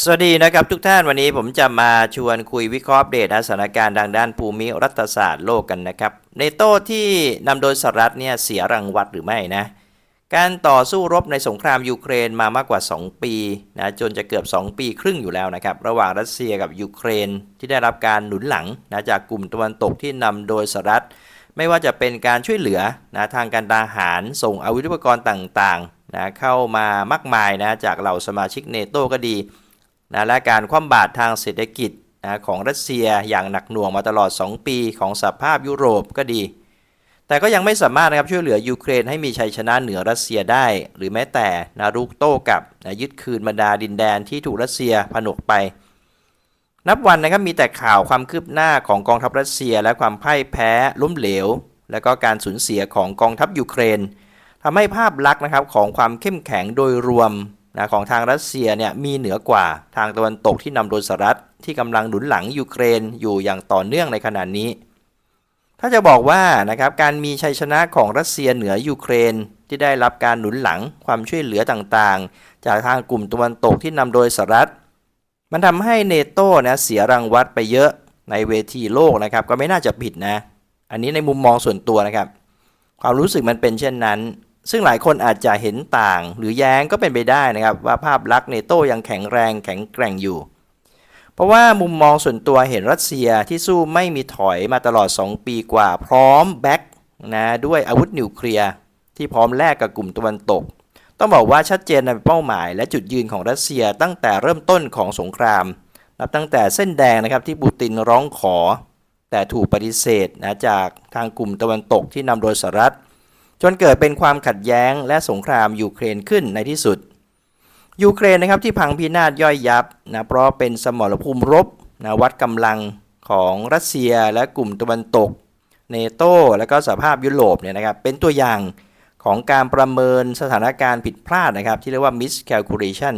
สวัสดีนะครับทุกท่านวันนี้ผมจะมาชวนคุยวิเคราะห์อัปเดตสถานการณ์ทางด้านภูมิรัฐศาสตร์โลกกันนะครับเนโต้ที่นำโดยสหรัฐเนี่ยเสียรังวัดหรือไม่นะ การต่อสู้รบในสงครามยูเครนมามากกว่า 2 ปีนะจนจะเกือบ 2 ปีครึ่งอยู่แล้วนะครับ ระหว่างรัสเซียกับยูเครนที่ได้รับการหนุนหลังนะจากกลุ่มตะวันตกที่นำโดยสหรัฐ ไม่ว่าจะเป็นการช่วยเหลือนะทางการทหารส่งอาวุธยุปกรณ์ต่างๆนะเข้ามามากมายนะจากเหล่าสมาชิกเนโตก็ดี นะและการคว่ำบาตรทางเศรษฐกิจนะของรัสเซียอย่างหนักหน่วงมาตลอด 2 ปีของสหภาพยุโรปก็ดี แต่ก็ยังไม่สามารถนะครับช่วยเหลือยูเครนให้มีชัยชนะเหนือรัสเซียได้ หรือแม้แต่นะรุกโต้กับนะยึดคืนบรรดาดินแดนที่ถูกรัสเซียผนวกไป นับวันนะครับมีแต่ข่าวความคืบหน้าของกองทัพรัสเซีย และความพ่ายแพ้ล้มเหลว และก็การสูญเสียของกองทัพยูเครนทำให้ภาพลักษณ์นะครับของความเข้มแข็งโดยรวม นะของทางรัสเซียเนี่ยมีเหนือกว่าทางตะวันตกที่นำโดยสหรัฐที่กำลังหนุนหลังยูเครนอยู่อย่างต่อเนื่องในขณะนี้ ถ้าจะบอกว่านะครับการมีชัยชนะของรัสเซียเหนือยูเครนที่ได้รับการหนุนหลังความช่วยเหลือต่างๆ จากทางกลุ่มตะวันตกที่นำโดยสหรัฐ มันทำให้เนโต้นะเสียรังวัดไปเยอะในเวทีโลกนะครับก็ไม่น่าจะผิดนะ อันนี้ในมุมมองส่วนตัวนะครับ ความรู้สึกมันเป็นเช่นนั้น ซึ่งหลายคนอาจจะเห็นต่างหรือแย้งก็เป็นไปได้นะครับ ว่าภาพลักษณ์เนโตยังแข็งแรงแข็งแกร่งอยู่ เพราะว่ามุมมองส่วนตัวเห็นรัสเซียที่สู้ไม่มีถอยมาตลอด 2 ปีกว่า พร้อมแบ็กนะด้วยอาวุธนิวเคลียร์ที่พร้อมแลกกับกลุ่มตะวันตก ต้องบอกว่าชัดเจนในเป้าหมาย และจุดยืนของรัสเซียตั้งแต่เริ่มต้นของสงครามนับตั้งแต่เส้นแดงนะครับที่ปูตินร้องขอ แต่ถูกปฏิเสธนะจากทางกลุ่มตะวันตกที่นำโดยสหรัฐ จนเกิดเป็นความขัดแย้งและสงครามยูเครนขึ้นในที่สุด ยูเครนนะครับที่พังพินาศย่อยยับนะเพราะเป็นสมรภูมิรบนะวัดกำลังของรัสเซียและกลุ่มตะวันตก เนโตและก็สหภาพยุโรปเนี่ยนะครับเป็นตัวอย่างของการประเมินสถานการณ์ผิดพลาดนะครับ ที่เรียกว่า miscalculation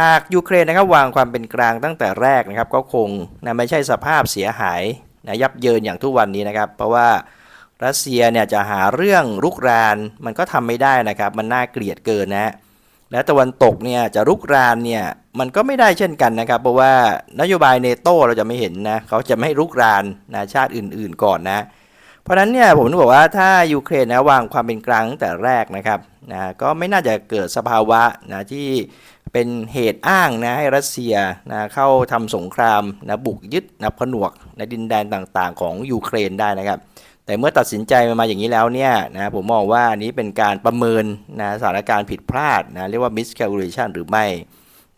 หากยูเครนนะครับวางความเป็นกลางตั้งแต่แรกนะครับ ก็คงนะไม่ใช่สภาพเสียหายนะยับเยินอย่างทุกวันนี้นะครับ เพราะว่า รัสเซียเนี่ยจะหาเรื่องรุกรานมันก็ทำไม่ได้นะครับ มันน่าเกลียดเกินนะและตะวันตกเนี่ยจะรุกรานเนี่ยมันก็ไม่ได้เช่นกันนะครับ เพราะว่านโยบายเนโตเราจะไม่เห็นนะเขาจะไม่ให้รุกรานนะชาติอื่นๆก่อนนะ เพราะฉะนั้นเนี่ยผมต้องบอกว่าถ้ายูเครนนะวางความเป็นกลางตั้งแต่แรกนะครับนะก็ไม่น่าจะเกิดสภาวะนะที่เป็นเหตุอ้างนะให้รัสเซียนะเข้าทำสงครามนะบุกยึดนะผนวกในดินแดนต่างๆ ของยูเครนได้นะครับ แต่เมื่อตัดสินใจมาอย่างนี้แล้วเนี่ยนะผมมองว่าอันนี้เป็นการประเมินนะสถานการณ์ผิดพลาดนะเรียกว่า miscalculation หรือไม่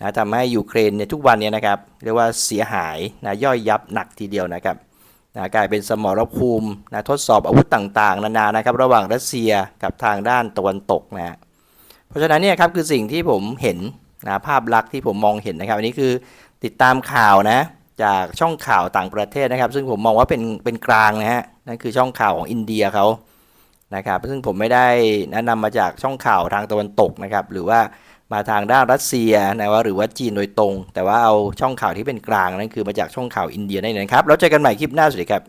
นะทำให้ยูเครนเนี่ยทุกวันเนี้นะครับเรียกว่าเสียหายนะย่อยยับหนักทีเดียวนะครับนะกลายเป็นสมรภูมินะทดสอบอาวุธต่างๆ นานานะครับระหว่างรัสเซียกับทางด้านตะวันตกนะเพราะฉะนั้นเนี่ยครับคือสิ่งที่ผมเห็นนะภาพลักษณ์ที่ผมมองเห็นนะครับ อันนี้คือติดตามข่าวนะจากช่องข่าวต่างประเทศนะครับ ซึ่งผมมองว่าเป็นเป็นกลางนะฮะ นั่นคือช่องข่าวของอินเดียเขานะครับ ซึ่งผมไม่ได้แนะนำมาจากช่องข่าวทางตะวันตกนะครับ หรือว่ามาทางด้านรัสเซียนะว่าหรือว่าจีนโดยตรง แต่ว่าเอาช่องข่าวที่เป็นกลางนั่นคือมาจากช่องข่าวอินเดียนั่นเองครับแล้วเจอกันใหม่คลิปหน้าสวัสดีครับ